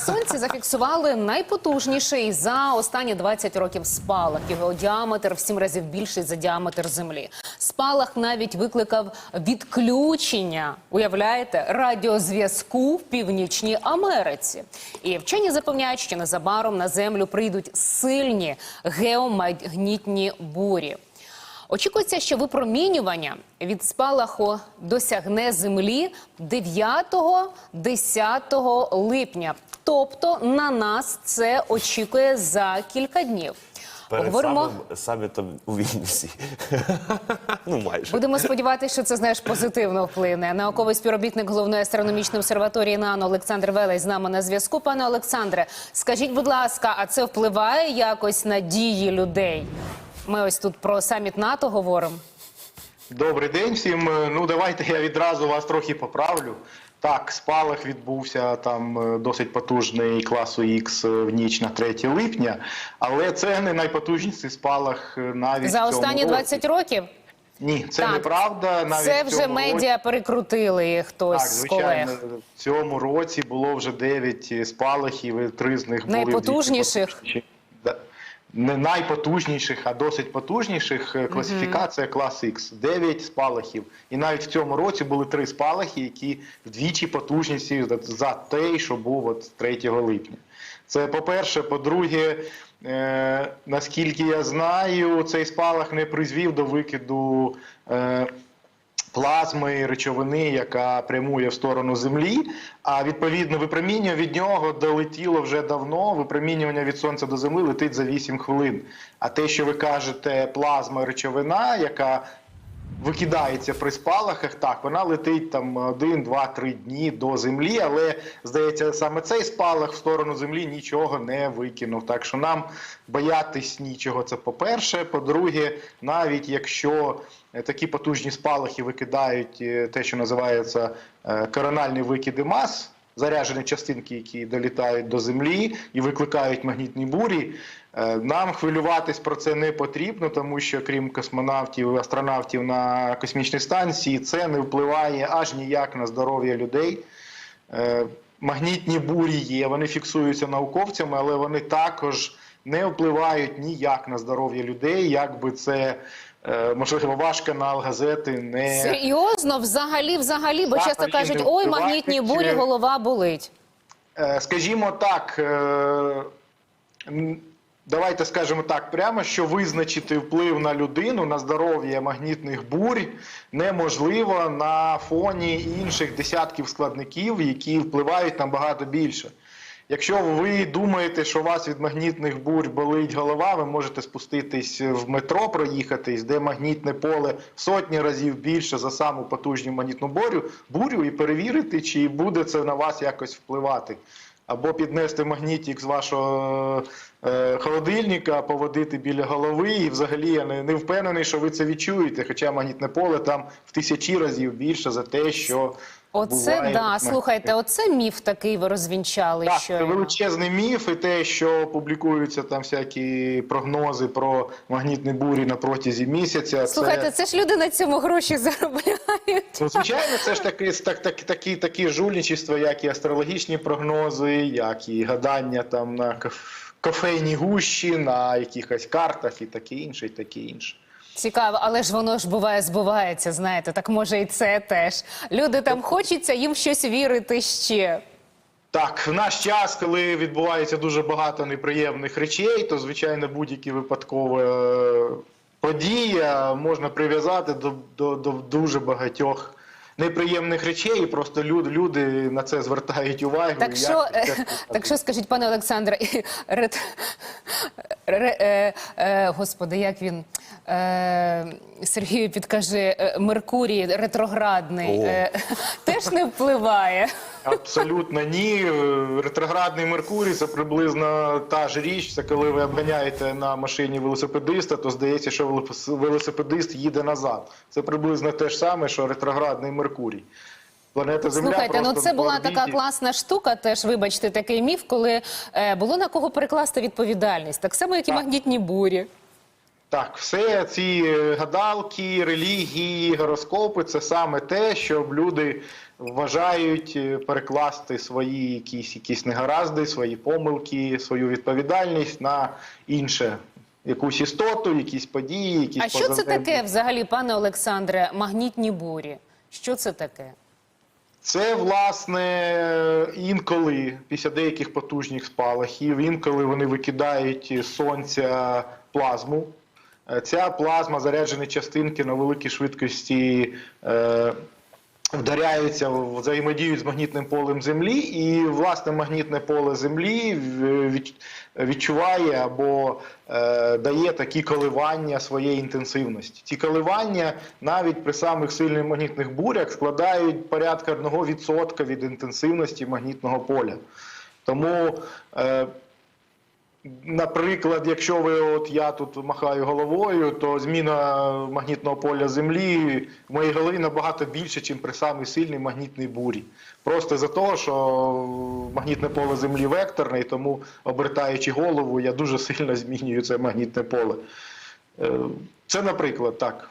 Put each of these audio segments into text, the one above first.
Сонці зафіксували найпотужніший за останні 20 років спалах. Його діаметр в сім разів більший за діаметр землі. Спалах навіть викликав відключення. Уявляєте, радіозв'язку в північній Америці. І вчені запевняють, що незабаром на землю прийдуть сильні геомагнітні бурі. Очікується, що випромінювання від спалаху досягне землі 9-10 липня. Тобто на нас це очікує за кілька днів. Перед Поговоримо. самим самітом у Вільнюсі. ну, майже. Будемо сподіватися, що це знаєш позитивно вплине. Науковий співробітник головної астрономічної обсерваторії НАНО Олександр Велей з нами на зв'язку. Пане Олександре, скажіть, будь ласка, а це впливає якось на дії людей? Ми ось тут про саміт НАТО говоримо. Добрий день всім. Е, Ну давайте я відразу вас трохи поправлю. Так, спалах відбувся там е, досить потужний класу Х в ніч на 3 липня, але це не найпотужніший спалах е, навіть За останні році. 20 років Ні, це Так, неправда. Навіть це вже році- медіа перекрутили хтось Так, з колег. в цьому році було вже 9 спалахів, і три з них були Найпотужніших? Да. Не найпотужніших, а досить потужніших. Е, Класифікація клас Х. 9 спалахів. І навіть в цьому році були три спалахи, які вдвічі потужніші за- той, що був от 3 липня. Це по-перше. По-друге, е, наскільки я знаю, цей спалах не призвів до викиду. Е, плазми речовини, яка прямує в сторону землі. А відповідно, випромінювання від нього долетіло вже давно. Випромінювання від сонця до землі летить за 8 хвилин. А те, що ви кажете, плазма речовина, яка викидається при спалахах, так вона летить там один, два, три дні до землі, але здається, саме цей спалах в сторону землі нічого не викинув. Так що нам боятись нічого. Це по-перше. По-друге, навіть якщо е, такі потужні спалахи викидають е, те, що називається е, корональні викиди мас. Заряджені частинки, які долітають до землі і викликають магнітні бурі. Е, Нам хвилюватись про це не потрібно, тому що крім космонавтів астронавтів на космічній станції, це не впливає аж ніяк на здоров'я людей. Е, Магнітні бурі є, вони фіксуються науковцями, але вони також не впливають ніяк на здоров'я людей, як би це можливо ваш канал газети не Серйозно, взагалі, взагалі, бо часто кажуть, ой, магнітні бурі, голова болить. Е, Скажімо так, е, давайте скажемо так прямо, що визначити вплив на людину на здоров'я магнітних бурь неможливо на фоні інших десятків складників, які впливають набагато більше. Якщо ви думаєте, що у вас від магнітних бурь болить голова, ви можете спуститись в метро, проїхатись, де магнітне поле сотні разів більше за саму потужну магнітну бурю, бурю і перевірити, чи буде це на вас якось впливати. Або піднести магнітик з вашого е, холодильника, поводити біля голови, і взагалі я не, не впевнений, що ви це відчуєте. Хоча магнітне поле там в тисячі разів більше за те, що Оце буває да, слухайте, оце міф такий ви розвінчали. так, що це величезний міф, і те, що публікуються там всякі прогнози про магнітні бурі на протязі місяця. Слухайте, це ж люди на цьому гроші заробляють. Ну, звичайно, це ж таки, так, так, такі, такі жульничества, як і астрологічні прогнози, як і гадання там на каф- гущі, на якихось картах і таке інше, і таке інше. Цікаво, але ж воно ж буває збувається. Знаєте, так може і це теж. Люди там хочеться їм щось вірити ще. Так, в наш час, коли відбувається дуже багато неприємних речей, то звичайно будь-які випадкові е, події можна прив'язати до, до, до дуже багатьох неприємних речей. І просто люди, люди на це звертають увагу. Так що, впливає? так що скажіть, пане Олександре, рет... ре, е, е, господи, як він е, Сергію підкажи, е, Меркурій ретроградний е, теж не впливає. Абсолютно ні. Ретроградний Меркурій це приблизно та ж річ. Це коли ви обганяєте на машині велосипедиста, то здається, що велос- велосипедист їде назад. Це приблизно те ж саме, що ретроградний Меркурій. Планета Земля Слухайте, ну це була орбіті. така класна штука. Теж вибачте, такий міф, коли е, було на кого перекласти відповідальність, так само, як і Так. магнітні бурі. Так, все ці е, гадалки, релігії, гороскопи це саме те, щоб люди вважають е, перекласти свої якісь, якісь негаразди, свої помилки, свою відповідальність на інше. Якусь істоту, якісь події, якісь А що це таке взагалі, пане Олександре, магнітні бурі? Що це таке? Це власне інколи після деяких потужних спалахів, інколи вони викидають з сонця плазму. Е, Ця плазма заряджені частинки на великій швидкості е, вдаряються, взаємодіють з магнітним полем Землі, і власне магнітне поле Землі відчуває або е, дає такі коливання своєї інтенсивності. Ці коливання навіть при самих сильних магнітних бурях складають порядка 1% від інтенсивності магнітного поля. Тому е, Наприклад, якщо ви от я тут махаю головою, то зміна магнітного поля Землі в моїй голові набагато більше, ніж при самій сильній магнітній бурі. Просто за того, що магнітне поле Землі векторне, і тому обертаючи голову, я дуже сильно змінюю це магнітне поле. Е, Це, наприклад, так.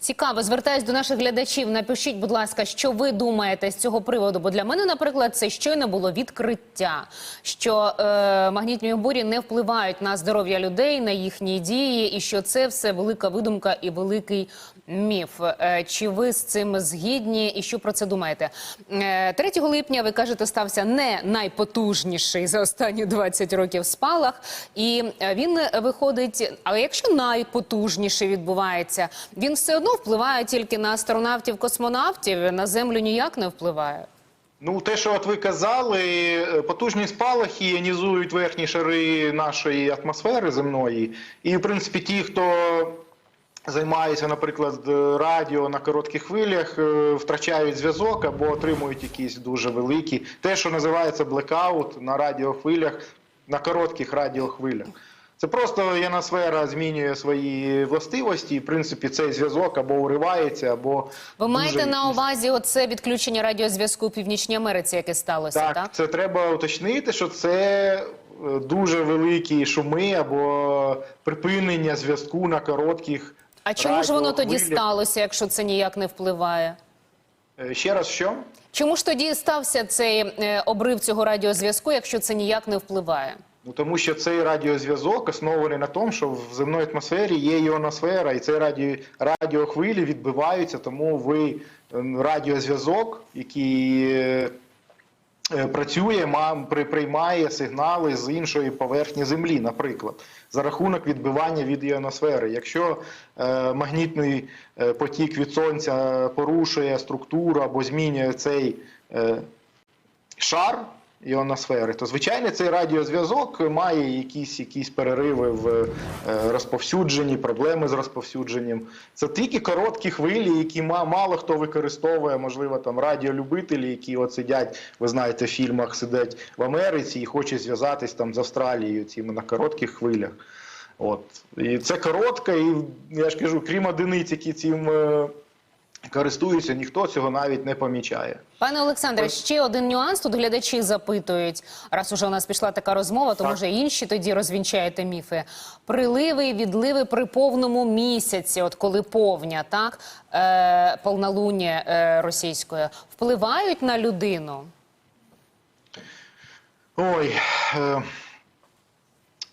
Цікаво, звертаюсь до наших глядачів. Напишіть, будь ласка, що ви думаєте з цього приводу? Бо для мене, наприклад, це щойно було відкриття, що е, магнітні бурі не впливають на здоров'я людей, на їхні дії, і що це все велика видумка і великий міф. Е, чи ви з цим згідні? І що про це думаєте? Е, 3 липня ви кажете, стався не найпотужніший за останні 20 років спалах, і е, він виходить. Але якщо найпотужніший відбувається, він все одно впливає тільки на астронавтів-космонавтів, на землю ніяк не впливає. Ну, те, що от ви казали, е, потужні спалахи іонізують верхні шари нашої атмосфери земної. І, в принципі, ті, хто займається, наприклад, радіо на коротких хвилях, е, втрачають зв'язок або отримують якісь дуже великі. Те, що називається блекаут на радіохвилях, на коротких радіохвилях. Це просто іоносфера змінює свої властивості, і в принципі цей зв'язок або уривається, або Ви маєте дуже на увазі оце відключення радіозв'язку у Північній Америці, яке сталося, так? так, це треба уточнити, що це е, дуже великі шуми або припинення зв'язку на коротких. А чому ж воно тоді радіохвилях. сталося, якщо це ніяк не впливає? Е, Ще раз що? Чому ж тоді стався цей е, обрив цього радіозв'язку, якщо це ніяк не впливає? Ну тому що цей радіозв'язок оснований на тому, що в земної атмосфері є іоносфера, і цей раді... радіохвилі відбиваються, тому ви е, радіозв'язок, який е, працює, мам при- приймає сигнали з іншої поверхні Землі, наприклад, за рахунок відбивання від іоносфери. Якщо е, магнітний е, потік від сонця порушує структуру або змінює цей е, шар іоносфери, то звичайно цей радіозв'язок має якісь, якісь перериви в е, розповсюдженні, проблеми з розповсюдженням. Це тільки короткі хвилі, які мало хто використовує, можливо, там радіолюбителі, які от сидять, ви знаєте, в фільмах сидять в Америці і хочуть зв'язатись там з Австралією цими на коротких хвилях. От. І це коротко, і я ж кажу, крім одиниць, які цим е, користуються, ніхто цього навіть не помічає. Пане Олександре, ще один нюанс. Тут глядачі запитують, раз уже у нас пішла така розмова, то Так. може інші тоді розвінчаєте міфи. Приливи і відливи при повному місяці, от коли повня, так е, повнолуння е, російською, впливають на людину. Ой. Е,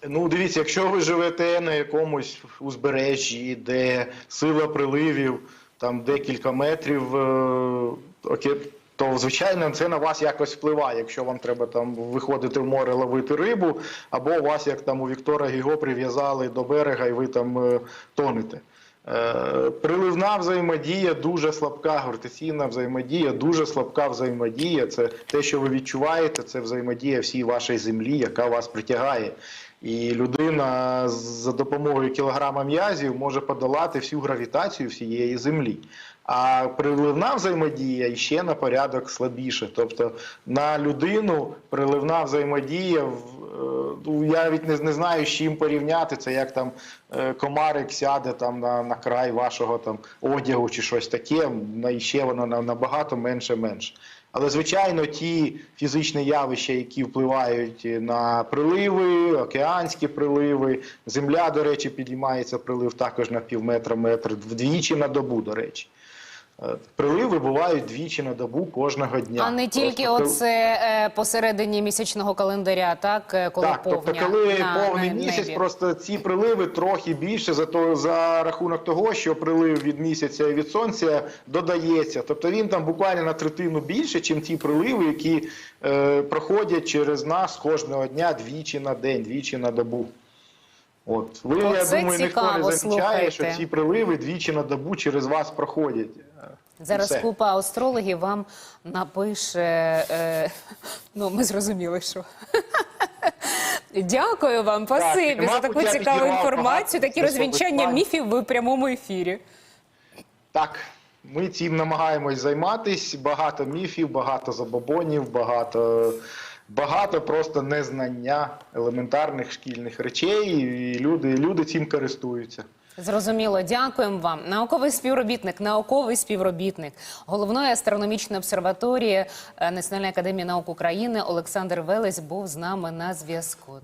ну, дивіться, якщо ви живете на якомусь узбережжі, де сила приливів там декілька метрів, е, окей, то звичайно це на вас якось впливає, якщо вам треба там виходити в море ловити рибу, або вас, як там у Віктора Гіго, прив'язали до берега і ви там е, тонете. Е, Приливна взаємодія дуже слабка, гравітаційна взаємодія, дуже слабка взаємодія. Це те, що ви відчуваєте, це взаємодія всій вашій землі, яка вас притягає. І людина за допомогою кілограма м'язів може подолати всю гравітацію всієї землі. А приливна взаємодія ще на порядок слабіше. Тобто на людину приливна взаємодія я навіть не, не знаю, з чим порівняти. Це як там е, комарик сяде там на, на край вашого там одягу чи щось таке. І ще воно набагато менше менше. Але звичайно, ті фізичні явища, які впливають на приливи, океанські приливи, земля, до речі, підіймається прилив також на пів метра метр, вдвічі на добу, до речі. Е, Приливи бувають двічі на добу кожного дня. А не тільки Просто оце е, посередині місячного календаря, так е, коли так, повня тобто, коли на, повний на місяць, небі. просто ці приливи трохи більше за то за рахунок того, що прилив від місяця і від сонця додається. Тобто він там буквально на третину більше, ніж ті приливи, які е, проходять через нас кожного дня двічі на день, двічі на добу. От ви, я Оце думаю, ніхто не замічає, що ці приливи двічі на добу через вас проходять. Зараз все. купа астрологів вам напише. Е, ну, ми зрозуміли, що. Дякую вам, пасибі, за таку цікаву інформацію, такі розвінчання міфів ви в прямому ефірі. Так, ми цим намагаємось займатися. Багато міфів, багато забобонів, багато, багато просто незнання елементарних шкільних речей, і люди, люди цим користуються. Зрозуміло, дякуємо вам. Науковий співробітник, науковий співробітник головної астрономічної обсерваторії е, Національної академії наук України Олександр Велесь був з нами на зв'язку.